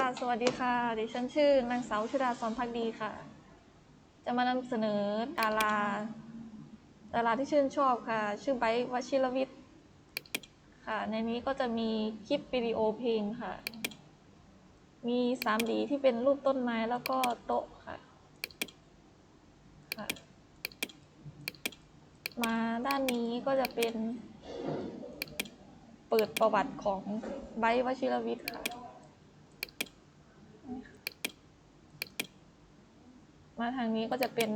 ค่ะ สวัสดีค่ะ ดิฉันชื่อนางสาวชุดาสอนพักดีค่ะ จะมานำเสนอดาราดาราที่ชื่นชอบค่ะ ชื่อไบร์ทวชิรวิทย์ค่ะ ในนี้ก็จะมีคลิปวิดีโอเพลงค่ะ มี 3D ที่เป็นรูปต้นไม้แล้วก็โต๊ะค่ะค่ะ มาด้านนี้ก็จะเป็นเปิดประวัติของไบร์ทวชิรวิทย์ค่ะ มาทางนี้ก็จะเป็น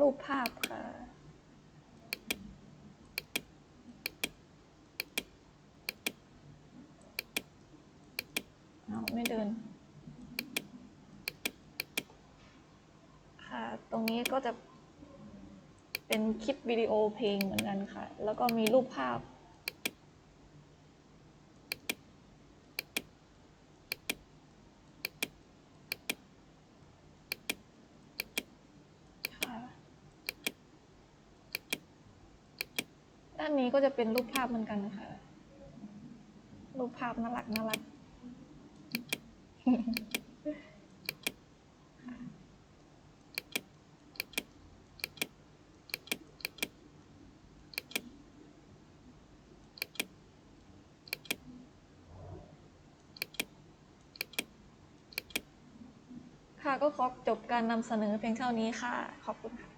รูปภาพค่ะ เอาไม่เดิน ค่ะ ตรงนี้ก็จะเป็นคลิปวิดีโอเพลงเหมือนกันค่ะ แล้วก็มีรูปภาพ ด้านนี้ก็จะเป็นรูปภาพเหมือนกันค่ะ รูปภาพน่ารักน่ารัก ค่ะก็ขอจบการนำเสนอเพียงเท่านี้ค่ะ ขอบคุณค่ะ